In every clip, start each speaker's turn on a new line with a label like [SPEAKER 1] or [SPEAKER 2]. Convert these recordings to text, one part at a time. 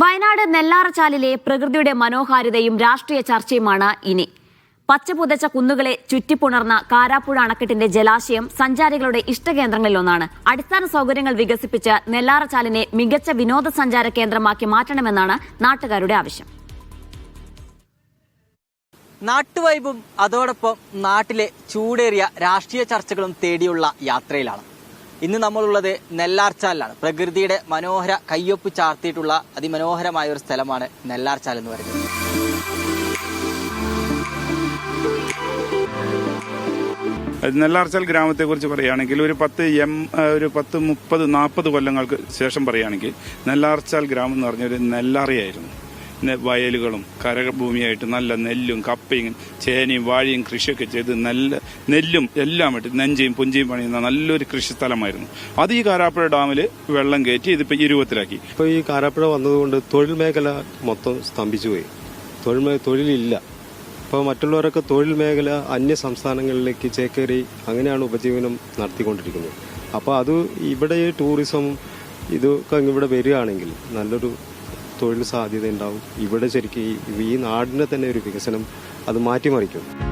[SPEAKER 1] വയനാട് നെല്ലാറച്ചാലിലെ പ്രകൃതിയുടെ മനോഹാരിതയും രാഷ്ട്രീയ ചർച്ചയുമാണ് ഇനി. പച്ചപുതച്ച കുന്നുകളെ ചുറ്റിപ്പുണർന്ന കാരാപ്പുഴ അണക്കെട്ടിന്റെ ജലാശയം സഞ്ചാരികളുടെ ഇഷ്ടകേന്ദ്രങ്ങളിലൊന്നാണ്. അടിസ്ഥാന സൗകര്യങ്ങൾ വികസിപ്പിച്ച് നെല്ലാറച്ചാലിനെ മികച്ച വിനോദസഞ്ചാര കേന്ദ്രമാക്കി മാറ്റണമെന്നാണ് നാട്ടുകാരുടെ ആവശ്യം.
[SPEAKER 2] നാട്ടുവൈബും അതോടൊപ്പം നാട്ടിലെ ചൂടേറിയ രാഷ്ട്രീയ ചർച്ചകളും തേടിയുള്ള യാത്രയിലാണ്. ഇന്ന് നമ്മളുള്ളത് നെല്ലാർച്ചാലിലാണ്. പ്രകൃതിയുടെ മനോഹര കയ്യൊപ്പ് ചാർത്തിയിട്ടുള്ള അതിമനോഹരമായ ഒരു സ്ഥലമാണ് നെല്ലാർച്ചാൽ എന്ന് പറയുന്നത്.
[SPEAKER 3] നെല്ലാർച്ചാൽ ഗ്രാമത്തെക്കുറിച്ച് പറയുകയാണെങ്കിൽ ഒരു പത്ത് എം ഒരു പത്ത് മുപ്പത് നാൽപ്പത് കൊല്ലങ്ങൾക്ക് ശേഷം പറയുകയാണെങ്കിൽ നെല്ലാർച്ചാൽ ഗ്രാമം എന്ന് പറഞ്ഞൊരു നെല്ലാറിയായിരുന്നു. വയലുകളും കരഭൂമിയായിട്ട് നല്ല നെല്ലും കപ്പയും ചേനയും വാഴയും കൃഷിയൊക്കെ ചെയ്ത് നല്ല നെല്ലും എല്ലാം ഇട്ട് നെഞ്ചയും പുഞ്ചയും പണിയുന്ന നല്ലൊരു കൃഷി സ്ഥലമായിരുന്നു അത് ഈ കാരാപ്പുഴ ഡാമിൽ വെള്ളം കയറ്റി ഇതിപ്പോൾ ഇരുപത്തിലാക്കി
[SPEAKER 4] ഇപ്പോൾ ഈ കാരാപ്പുഴ വന്നതുകൊണ്ട് തൊഴിൽ മേഖല മൊത്തം സ്തംഭിച്ചു പോയി. തൊഴിൽ തൊഴിലില്ല. ഇപ്പോൾ മറ്റുള്ളവരൊക്കെ തൊഴിൽ മേഖല അന്യ സംസ്ഥാനങ്ങളിലേക്ക് ചേക്കേറി അങ്ങനെയാണ് ഉപജീവനം നടത്തിക്കൊണ്ടിരിക്കുന്നത്. അപ്പോൾ അത് ഇവിടെ ടൂറിസം ഇതൊക്കെ ഇവിടെ വരികയാണെങ്കിൽ നല്ലൊരു തൊഴിൽ സാധ്യത ഉണ്ടാവും ഇവിടെ ശരിക്കും ഈ- നാടിനെ തന്നെ ഒരു വികസനം അത് മാറ്റിമറിക്കും.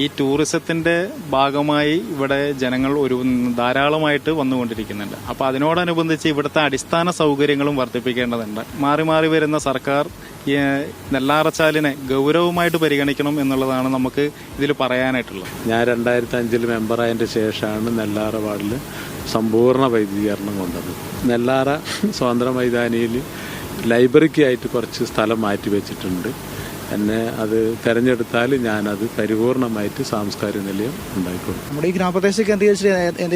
[SPEAKER 5] ഈ ടൂറിസത്തിന്റെ ഭാഗമായി ഇവിടെ ജനങ്ങൾ ഒരു ധാരാളമായിട്ട് വന്നുകൊണ്ടിരിക്കുന്നുണ്ട്. അപ്പോൾ അതിനോടനുബന്ധിച്ച് ഇവിടുത്തെ അടിസ്ഥാന സൗകര്യങ്ങളും വർദ്ധിപ്പിക്കേണ്ടതുണ്ട്. മാറി മാറി വരുന്ന സർക്കാർ നെല്ലാറച്ചാലിനെ ഗൗരവമായിട്ട് പരിഗണിക്കണം എന്നുള്ളതാണ് നമുക്ക് ഇതിൽ പറയാനായിട്ടുള്ളത്.
[SPEAKER 6] ഞാൻ രണ്ടായിരത്തി അഞ്ചിൽ മെമ്പറായതിന്റെ ശേഷമാണ് നെല്ലാറ വാർഡിൽ സമ്പൂർണ വൈദ്യുതീകരണം കൊണ്ടത്. നെല്ലാറ സ്വതന്ത്ര മൈതാനിയിൽ ലൈബ്രറിക്കായിട്ട് കുറച്ച് സ്ഥലം മാറ്റി വെച്ചിട്ടുണ്ട് എന്നെ അത് തെരഞ്ഞെടുത്താൽ ഞാനത് പരിപൂർണമായിട്ട് സാംസ്കാരിക നിലയം ഉണ്ടായിക്കൊള്ളും
[SPEAKER 7] നമ്മുടെ ഈ ഗ്രാമപ്രദേശത്ത് കേന്ദ്രീകരിച്ച്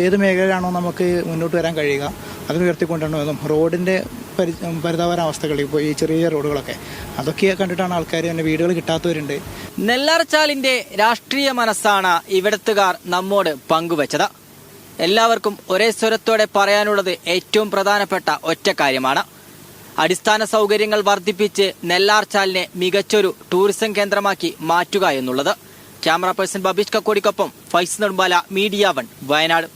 [SPEAKER 7] ഏത് മേഖലയാണോ മേഖലയിലാണോ നമുക്ക് മുന്നോട്ട് വരാൻ കഴിയുക അതിന് ഉയർത്തിക്കൊണ്ടുവന്നതും റോഡിന്റെ പരി പരിതാപരാവസ്ഥകൾ ഇപ്പോൾ ഈ ചെറിയ ചെറിയ റോഡുകളൊക്കെ അതൊക്കെ കണ്ടിട്ടാണ് ആൾക്കാർ തന്നെ വീടുകൾ കിട്ടാത്തവരുണ്ട്.
[SPEAKER 2] നെല്ലാർച്ചാലിന്റെ രാഷ്ട്രീയ മനസ്സാണ് ഇവിടത്തുകാർ നമ്മോട് പങ്കുവച്ചത്. എല്ലാവർക്കും ഒരേ സ്വരത്തോടെ പറയാനുള്ളത് ഏറ്റവും പ്രധാനപ്പെട്ട ഒറ്റ കാര്യമാണ്. അടിസ്ഥാന സൗകര്യങ്ങൾ വർദ്ധിപ്പിച്ച് നെല്ലാർച്ചാലിനെ മികച്ചൊരു ടൂറിസം കേന്ദ്രമാക്കി മാറ്റുക എന്നുള്ളത്. ക്യാമറ പേഴ്സൺ ബബീഷ് കക്കോടിക്കൊപ്പം ഫൈസ് നെടുമ്പാല മീഡിയ വൺ വയനാട്.